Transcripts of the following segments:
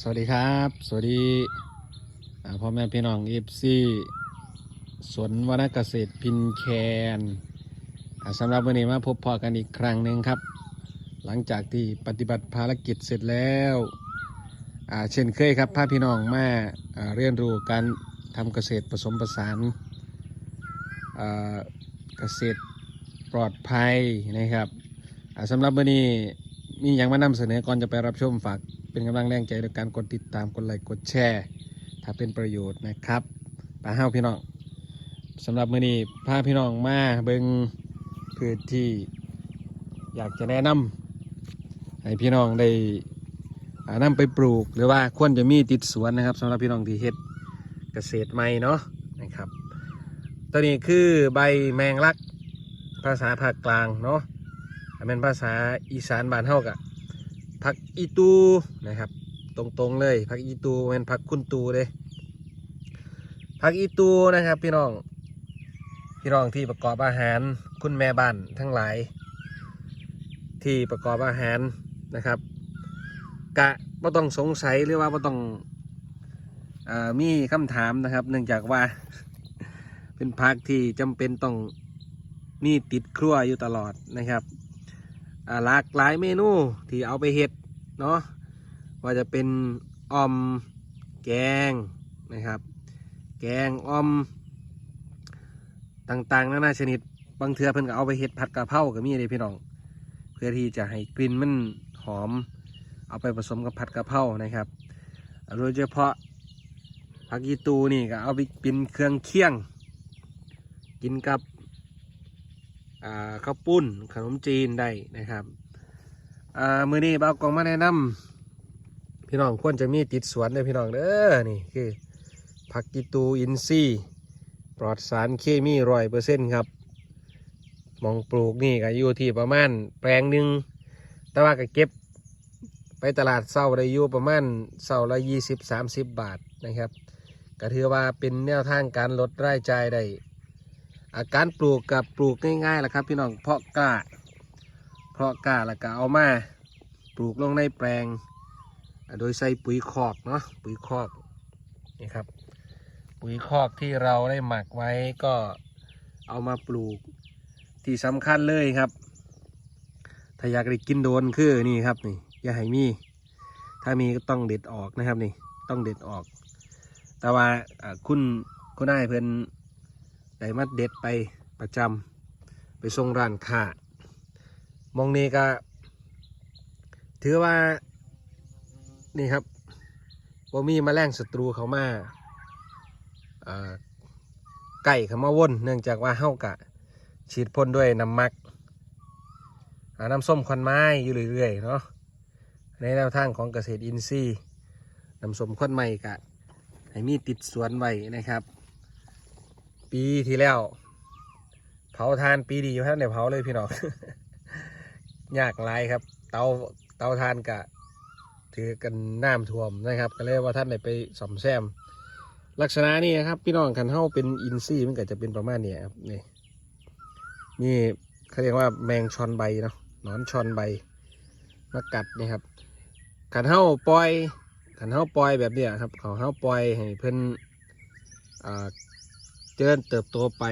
สวัสดีครับ สวัสดีพ่อแม่พี่น้องเอฟซีสวนวรรณเกษตรพินแคนสำหรับวันนี้มาพบพอกันอีกครั้งหนึ่งครับ หลังจากที่ปฏิบัติภารกิจเสร็จแล้วเช่นเคยครับพาพี่น้องมาอ่เรียนรู้การทำเกษตรผสมผสานเกษตรปลอดภัยนะครับสำหรับวันนี้มีอย่างมานำเสนอก่อนจะไปรับชมฝาก เป็นกำลังแรงใจในการกดติดตามกดไลค์กดแชร์ ถ้าเป็นประโยชน์นะครับปาเฮ้าพี่น้องสำหรับมื้อนี้พาพี่น้องมาเบิงพื้นที่อยากจะแนะนำให้พี่น้องได้อ่านำไปปลูกหรือว่าควรจะมีติดสวนนะครับสำหรับพี่น้องที่เฮ็ดเกษตรใหม่เนาะนะครับ ตัวนี้คือใบแมงลัก ภาษาภาคกลางเนาะเป็นภาษาอีสานบ้านเฮากะ ผักอีตูนะครับ ตรงๆเลยผักอีตูเป็นผักคุณตูเลยผักอีตูนะครับ พี่น้องพี่น้องที่ประกอบอาหารคุณแม่บ้านทั้งหลาย ที่ประกอบอาหารนะครับ กะว่าต้องสงสัยหรือว่าว่าต้องอมีคำถามนะครับ เนื่องจากว่าเป็นผักที่จำเป็นต้องมีติดครัวอยู่ตลอดนะครับหลากหลายเมนูที่เอาไปเฮ็ด เนาะว่าจะเป็นออมแกงนะครับ แกงออมต่างๆนานาชนิด บางเทือเพิ่นก็เอาไปเฮ็ดผัดกะเพราก็มีเลยพี่น้อง เพื่อที่จะให้กลิ่นมันหอม เอาไปผสมกับผัดกะเพรานะครับโดยเฉพาะผักยีตูนี่ก็เอาไปเป็นเครื่องเคียง กินกับข้าวปุ้นขนมจีนได้นะครับ อ่ามือนี้บ่าวกองมาแนะนำพี่น้องควรจะมีติดสวนเลยพี่น้องเด้อนี่คือผักกีตูอินทรีปลอดสารเคมีร้อยเปอร์เซ็นต์ครับมองปลูกนี่ก็อยู่ที่ประมาณแปลงหนึ่งแต่ว่าก็เก็บไปตลาดเศร้าได้อยู่ประมาณเศร้าละยี่สิบสามสิบบาทนะครับก็ถือว่าเป็นแนวทางการลดรายจ่ายได้อาการปลูกกับปลูกง่ายๆแหละครับ พี่น้องเพาะกล้า เพาะกาแล้วก็เอามาปลูกลงในแปลง โดยใส่ปุ๋ยคอกเนาะปุ๋ยคอกนี่ครับ ปุ๋ยคอกที่เราได้หมักไว้ก็เอามาปลูกที่สำคัญเลยครับ ถ้าอยากได้กินโดนคือนี่ครับนี่อย่าให้มี ถ้ามีก็ต้องเด็ดออกนะครับนี่ต้องเด็ดออก แต่ว่าอ่าคุณคุณนายเพิ่นได้มาเด็ดไปประจำไปส่งร้านค้า มองนี้ก็ถือว่านี่ครับบ่มีมแมลงศัตรูเขามาไก่เขามาว่นเนื่องจากว่าเฮากะ ฉีดพ่นด้วยน้ำมักน้ำส้มควันไม้อยู่เรื่อยๆเนาะในแนวทางของเกษตรอินทรีย์น้ำส้มควันไม้กะให้มีติดสวนไว้นะครับ ปีที่แล้ว เผาทานปีดีอยู่ครับเนี่ยเผาเลยพี่น้อง ยากหลายครับ เตาเตาทานกะถือกันน้ำท่วมนะครับ ก็เลยว่าท่านได้ไปซ่อมแซม ลักษณะนี้ครับ พี่น้องคันเท้าเป็นอินซี่มันก็จะเป็นประมาณนี้ครับนี่นี่เขาเรียกว่าแมงชอนใบเนาะนอนชอนใบมากัดนี่ครับขันเท้าปล่อยขันเท้าปล่อยแบบเนี้ยครับเขาเท้าปล่อยให้เพิ่นอ่าเจริญเติบโตไป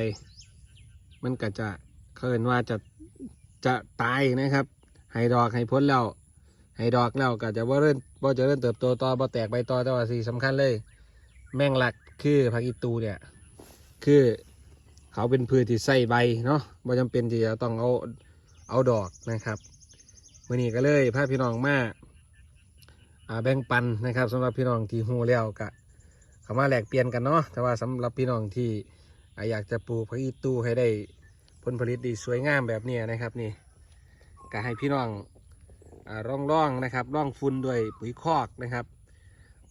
มันก็จะเคินว่าจะ จะตายนะครับให้ดอกให้พ้นแล้วให้ดอกแล้วก็จะว่าเริ่มว่าจะเริ่มเติบโตต่อบ่แตกใบต่อแต่ว่าสิ่งสำคัญเลย แมงลักคือผักอีตูเนี่ย คือเขาเป็นพืชที่ใส่ใบเนาะบ่จำเป็นที่จะต้องเอาเอาดอกนะครับวันนี้ก็เลยพาพี่น้องมาแบ่งปันนะครับสำหรับพี่น้องที่หูแล้วกะเขามาแลกเปลี่ยนกันเนาะแต่ว่าสำหรับพี่น้องที่อยากจะปลูกผักอีตูให้ได้ ผลผลิตดีสวยงามแบบนี้นะครับนี่ก็ให้พี่น้องอร่องร่องนะครับร่องฟุ้นด้วยปุ๋ยคอกนะครับ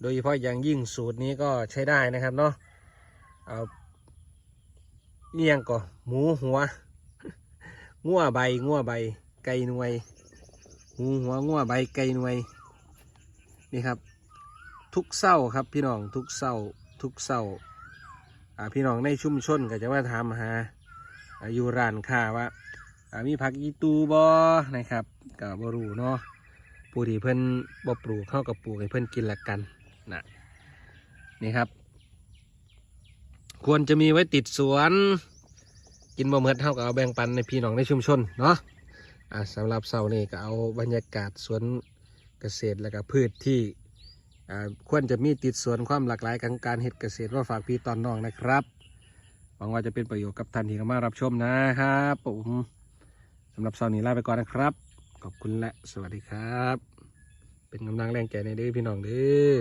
โดยเฉพาะอย่างยิ่งสูตรนี้ก็ใช้ได้นะครับเนาะเอาเนียงก็หมูหัวงัวใบงัวใบ ไก่หน่วยหมูหัวงัวใบไก่หน่วยนี่ครับ ทุกเศร้าครับพี่น้องทุกเศร้าทุกเศร้าพี่น้องในชุมชนก็จะมาถามหา อายู่ร้านค้าว่ามีผักอีตูบอนะครับกับบรูเนาะผู้ที่เพิ่นบ่ปลูกเข้ากับปลูกให้เพิ่นกินละกันนะนี่ครับ ควรจะมีไว้ติดสวน กินบ่เมิดเท่ากับเอาแบ่งปันในพี่น้องในชุมชนเนาะอ่าสำหรับเสาร์นี้ก็เอาบรรยากาศสวนเกษตรและก็พืชที่อ่าควรจะมีติดสวนความหลากหลายของการเฮ็ดเกษตรว่าฝากพี่ตอนน้องนะครับ วังว่าจะเป็นประโยชน์กับท่านที่เข้ามารับชมนะครับผมสำหรับเสาร์นี้ลาไปก่อนนะครับ ขอบคุณและสวัสดีครับ เป็นกำลังแรงใจในเด้อพี่น้องเด้อ